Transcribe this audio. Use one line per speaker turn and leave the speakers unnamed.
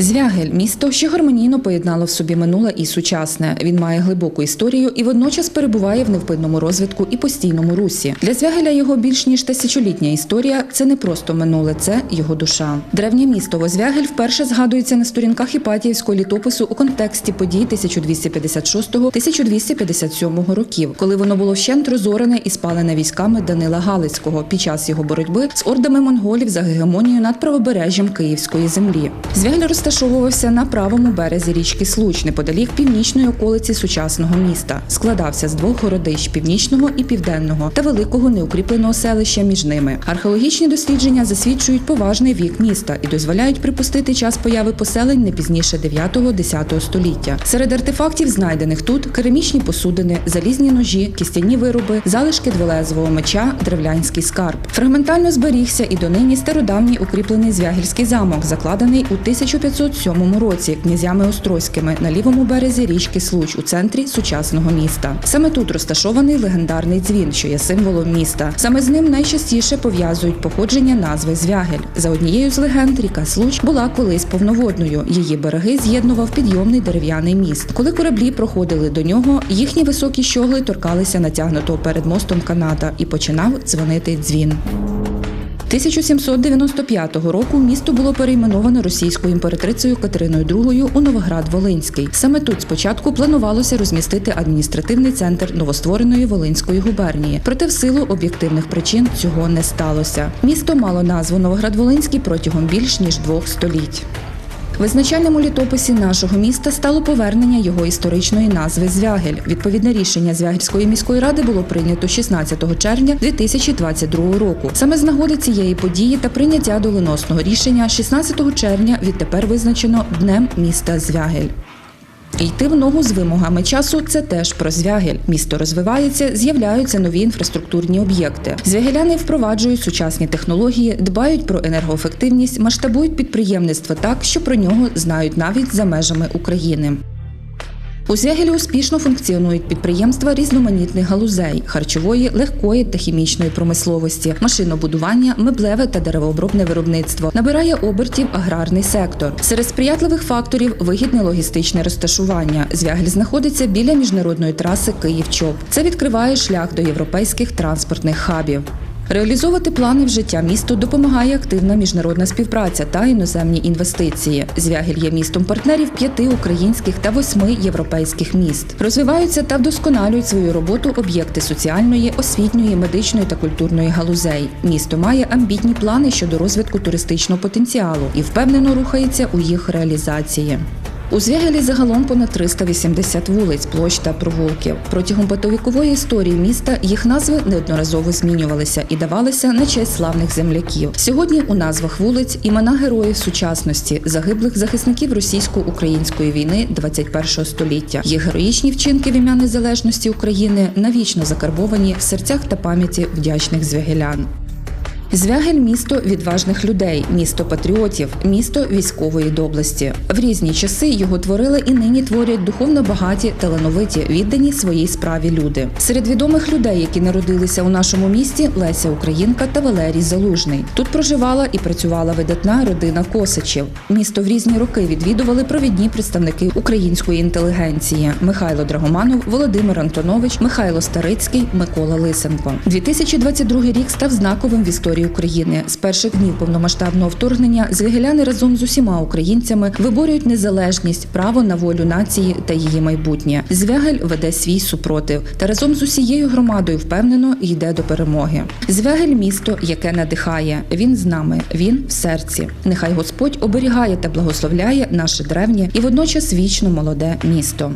Звягель місто, що гармонійно поєднало в собі минуле і сучасне. Він має глибоку історію і водночас перебуває в невпинному розвитку і постійному русі. Для Звягеля його більш ніж тисячолітня історія це не просто минуле, це його душа. Древнє місто Возвягель вперше згадується на сторінках Іпатіївського літопису у контексті подій 1256-1257 років, коли воно було вщент розорене і спалене військами Данила Галицького під час його боротьби з ордами монголів за гегемонію над правобережжям Київської землі. Звягель розташовувався на правому березі річки Случ, неподалік північної околиці сучасного міста. Складався з двох городищ північного і південного та великого неукріпленого селища між ними. Археологічні дослідження засвідчують поважний вік міста і дозволяють припустити час появи поселень не пізніше 9-10 століття. Серед артефактів, знайдених тут, керамічні посудини, залізні ножі, кістяні вироби, залишки дволезового меча, древлянський скарб. Фрагментально зберігся і донині стародавній укріплений звягільський замок, закладений у 1507 році князями Острозькими на лівому березі річки Случ у центрі сучасного міста. Саме тут розташований легендарний дзвін, що є символом міста. Саме з ним найчастіше пов'язують походження назви Звягель. За однією з легенд, ріка Случ була колись повноводною. Її береги з'єднував підйомний дерев'яний міст. Коли кораблі проходили до нього, їхні високі щогли торкалися натягнутого перед мостом каната і починав дзвонити дзвін. 1795 року місто було перейменовано російською імператрицею Катериною II у Новоград-Волинський. Саме тут спочатку планувалося розмістити адміністративний центр новоствореної Волинської губернії. Проте в силу об'єктивних причин цього не сталося. Місто мало назву Новоград-Волинський протягом більш ніж двох століть. Визначальним у літописі нашого міста стало повернення його історичної назви Звягель. Відповідне рішення Звягельської міської ради було прийнято 16 червня 2022 року. Саме з нагоди цієї події та прийняття доленосного рішення 16 червня відтепер визначено днем міста Звягель. Йти в ногу з вимогами часу це теж про звягель. Місто розвивається, з'являються нові інфраструктурні об'єкти. Звягеляни впроваджують сучасні технології, дбають про енергоефективність, масштабують підприємництво так, що про нього знають навіть за межами України. У Звягелі успішно функціонують підприємства різноманітних галузей харчової, легкої та хімічної промисловості, машинобудування, меблеве та деревообробне виробництво. Набирає обертів аграрний сектор. Серед сприятливих факторів вигідне логістичне розташування. Звягель знаходиться біля міжнародної траси Київ-Чоп. Це відкриває шлях до європейських транспортних хабів. Реалізовувати плани в життя місту допомагає активна міжнародна співпраця та іноземні інвестиції. Звягіль є містом партнерів п'яти українських та восьми європейських міст. Розвиваються та вдосконалюють свою роботу об'єкти соціальної, освітньої, медичної та культурної галузей. Місто має амбітні плани щодо розвитку туристичного потенціалу і впевнено рухається у їх реалізації. У Звягелі загалом понад 380 вулиць, площ та провулків. Протягом багатовікової історії міста їх назви неодноразово змінювалися і давалися на честь славних земляків. Сьогодні у назвах вулиць імена героїв сучасності, загиблих захисників російсько-української війни 21 століття. Їх героїчні вчинки в ім'я незалежності України навічно закарбовані в серцях та пам'яті вдячних звягелян. Звягель місто відважних людей, місто патріотів, місто військової доблесті. В різні часи його творили і нині творять духовно багаті, талановиті, віддані своїй справі люди. Серед відомих людей, які народилися у нашому місті, Леся Українка та Валерій Залужний. Тут проживала і працювала видатна родина Косичів. Місто в різні роки відвідували провідні представники української інтелігенції: Михайло Драгоманов, Володимир Антонович, Михайло Старицький, Микола Лисенко. 2022 рік став знаковим в історії України. З перших днів повномасштабного вторгнення звігеляни разом з усіма українцями виборюють незалежність, право на волю нації та її майбутнє. Звягель веде свій супротив та разом з усією громадою впевнено йде до перемоги. Звягель місто, яке надихає. Він з нами, він в серці. Нехай Господь оберігає та благословляє наше древнє і водночас вічно молоде місто.